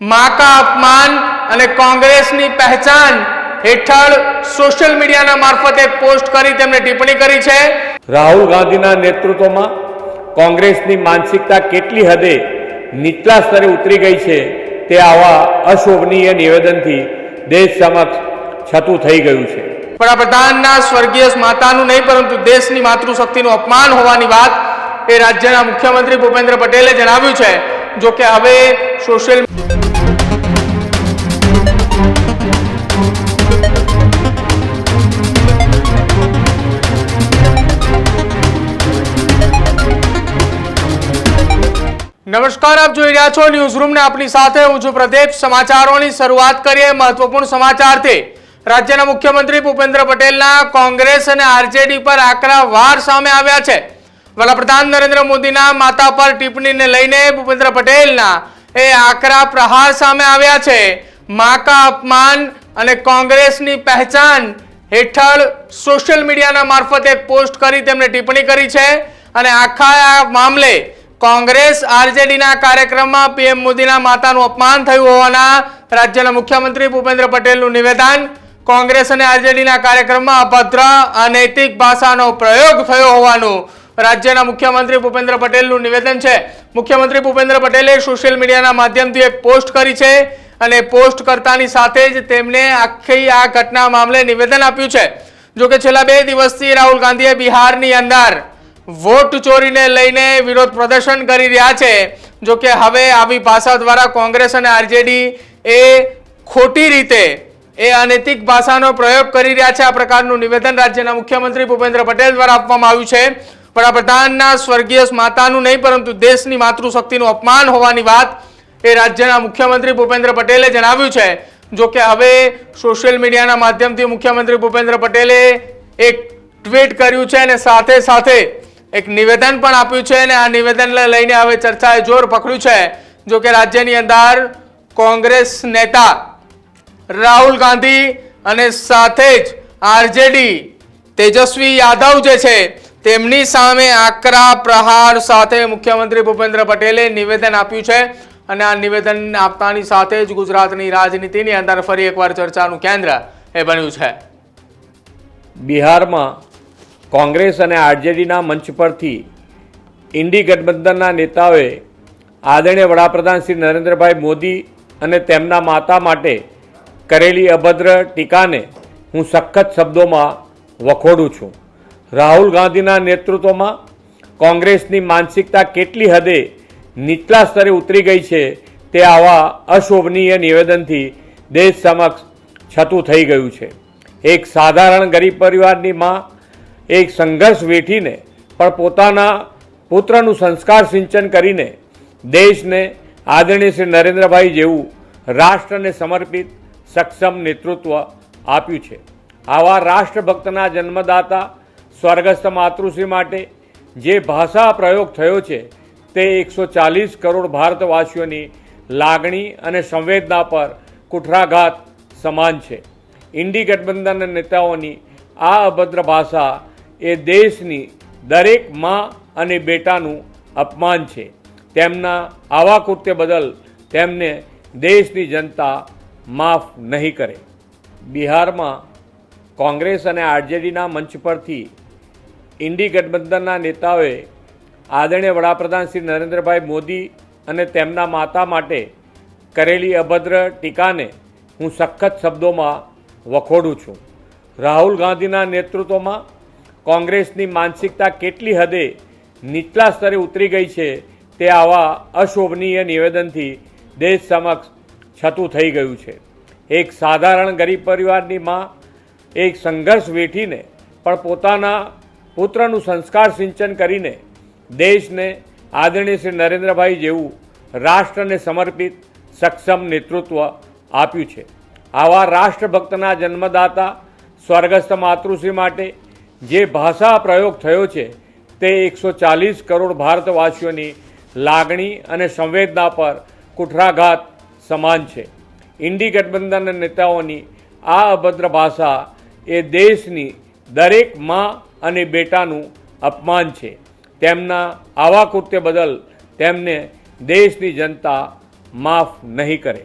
માં અપમાન અને કોંગ્રેસની પહેચાન હેઠળ સોશિયલ મીડિયાના મારફતે પોસ્ટ કરી તેમણે ટિપ્પણી કરી છે. રાહુલ ગાંધીના નેતૃત્વમાં કોંગ્રેસની માનસિકતા કેટલી હદે નીચલા સ્તરે ઉતરી ગઈ છે તે આવા અશોભનીય નિવેદનથી દેશ સમક્ષ છતું થઈ ગયું છે. વડાપ્રધાનના સ્વર્ગીય માતાનું નહીં પરંતુ દેશની માતૃશક્તિનું અપમાન હોવાની વાત એ રાજ્યના મુખ્યમંત્રી ભૂપેન્દ્ર પટેલે જણાવ્યું છે. જોકે હવે સોશિયલ નમસ્કાર, આપ જોઈ રહ્યા છો ન્યૂઝ રૂમ ને આપની સાથે હું છું પ્રદીપ. સમાચારોની શરૂઆત કરીએ મહત્વપૂર્ણ સમાચારથી. રાજ્યના મુખ્યમંત્રી ભૂપેન્દ્ર પટેલના કોંગ્રેસ અને આરજેડી પર આકરા વાર સામે આવ્યા છે. વડાપ્રધાન નરેન્દ્ર મોદીના માતા પર ટિપ્પણીને લઈને ભૂપેન્દ્ર પટેલના એ આકરા પ્રહાર સામે આવ્યા છે. માકા અપમાન અને કોંગ્રેસની પહેચાન હેઠળ સોશિયલ મીડિયાના મારફતે પોસ્ટ કરી તેમણે ટિપ્પણી કરી છે. અને આખા આ મામલે કોંગ્રેસ આરજેડીના કાર્યક્રમમાં પીએમ મોદીના માતાનું અપમાન થયું હોવાના રાજ્યના મુખ્યમંત્રી ભૂપેન્દ્ર પટેલનું નિવેદન. કોંગ્રેસ અને આરજેડીના કાર્યક્રમમાં અભદ્ર, અનૈતિક ભાષાનો પ્રયોગ થયો હોવાનું રાજ્યના મુખ્યમંત્રી ભૂપેન્દ્ર પટેલનું નિવેદન છે. મુખ્યમંત્રી ભૂપેન્દ્ર પટેલે સોશિયલ મીડિયાના માધ્યમથી એક પોસ્ટ કરી છે અને પોસ્ટ કરતાની સાથે જ તેમણે આખી આ ઘટના મામલે નિવેદન આપ્યું છે. જોકે છેલ્લા બે દિવસથી રાહુલ ગાંધીએ બિહારની અંદર વોટ ચોરીને લઈને વિરોધ પ્રદર્શન કરી રહ્યા છે. જો કે હવે આવી ભાષા દ્વારા કોંગ્રેસ અને આરજેડી એ ખોટી રીતે એ અનૈતિક ભાષાનો પ્રયોગ કરી રહ્યા છે. આ પ્રકારનું નિવેદન રાજ્યના મુખ્યમંત્રી ભૂપેન્દ્ર પટેલ દ્વારા આપવામાં આવ્યું છે. વડાપ્રધાનના સ્વર્ગીય માતાનું નહીં, પરંતુ દેશની માતૃશક્તિનું અપમાન હોવાની વાત એ રાજ્યના મુખ્યમંત્રી ભૂપેન્દ્ર પટેલે જણાવ્યું છે. જો કે હવે સોશિયલ મીડિયાના માધ્યમથી મુખ્યમંત્રી ભૂપેન્દ્ર પટેલે એક ટ્વીટ કર્યું છે અને સાથે સાથે એક નિવેદન પણ આપ્યું છે અને આ નિવેદનને લઈને હવે ચર્ચાએ જોર પકડ્યું છે. જો કે રાજ્યની અંદર કોંગ્રેસ નેતા રાહુલ ગાંધી અને સાથે જ આરજેડી તેજસ્વી યાદવ જે છે, તેમની સામે આકરા પ્રહાર સાથે મુખ્યમંત્રી ભૂપેન્દ્ર પટેલે નિવેદન આપ્યું છે. અને આ નિવેદન આપતાની સાથે જ ગુજરાતની રાજનીતિની અંદર ફરી એકવાર ચર્ચાનું કેન્દ્ર એ બન્યું છે. બિહારમાં કોંગ્રેસ અને આરજેડીના મંચ પરથી ઇન્ડી ગઠબંધનના નેતાઓએ આદરણીય વડાપ્રધાન શ્રી નરેન્દ્રભાઈ મોદી અને તેમના માતા માટે કરેલી અભદ્ર ટીકાને હું સખત શબ્દોમાં વખોડું છું. રાહુલ ગાંધીના નેતૃત્વમાં કોંગ્રેસની માનસિકતા કેટલી હદે નીચલા સ્તરે ઉતરી ગઈ છે તે આવા અશોભનીય નિવેદનથી દેશ સમક્ષ છતું થઈ ગયું છે. એક સાધારણ ગરીબ પરિવારની માં એક સંઘર્ષ વેઠીને, પણ પોતાના પુત્રનું સંસ્કાર સિંચન કરીને દેશને આદરણીય શ્રી નરેન્દ્રભાઈ જેવું રાષ્ટ્રને સમર્પિત સક્ષમ નેતૃત્વ આપ્યું છે. આવા રાષ્ટ્રભક્તના જન્મદાતા સ્વર્ગસ્થ માતૃશ્રી માટે જે ભાષા પ્રયોગ થયો છે, તે એકસો ચાલીસ કરોડ ભારતવાસીઓની લાગણી અને સંવેદના પર કુઠરાઘાત સમાન છે. ઇન્ડી ગઠબંધનના નેતાઓની આ અભદ્ર ભાષા એ દેશની દરેક મા અને બેટાનું અપમાન છે. તેમના આવા કૃત્ય બદલ તેમને દેશની જનતા માફ નહીં કરે. બિહારમાં કોંગ્રેસ અને આરજેડીના મંચ પરથી ઇન્ડી ગઠબંધનના નેતાઓએ આદરણીય વડાપ્રધાન શ્રી નરેન્દ્રભાઈ મોદી અને તેમના માતા માટે કરેલી અભદ્ર ટીકાને હું સખત શબ્દોમાં વખોડું છું. રાહુલ ગાંધીના નેતૃત્વમાં કોંગ્રેસની માનસિકતા કેટલી હદે નીચલા સ્તરે ઉતરી ગઈ છે તે આવા અશોભનીય નિવેદનથી દેશ સમક્ષ છતું થઈ ગયું છે. એક સાધારણ ગરીબ પરિવારની માં એક સંઘર્ષ વેઠીને પણ પોતાના પુત્રનું સંસ્કાર સિંચન કરીને દેશને આદરણીય શ્રી નરેન્દ્રભાઈ જેવું રાષ્ટ્રને સમર્પિત સક્ષમ નેતૃત્વ આપ્યું છે. આવા રાષ્ટ્રભક્તના જન્મદાતા સ્વર્ગસ્થ માતૃશ્રી માટે જે ભાષા પ્રયોગ થયો છે, તે એકસો ચાલીસ કરોડ ભારતવાસીઓની લાગણી અને સંવેદના પર કુઠરાઘાત સમાન છે. ઇન્ડી ગઠબંધનના નેતાઓની આ અભદ્ર ભાષા એ દેશની દરેક મા અને બેટાનું અપમાન છે. તેમના આવા કૃત્ય બદલ તેમને દેશની જનતા માફ નહીં કરે.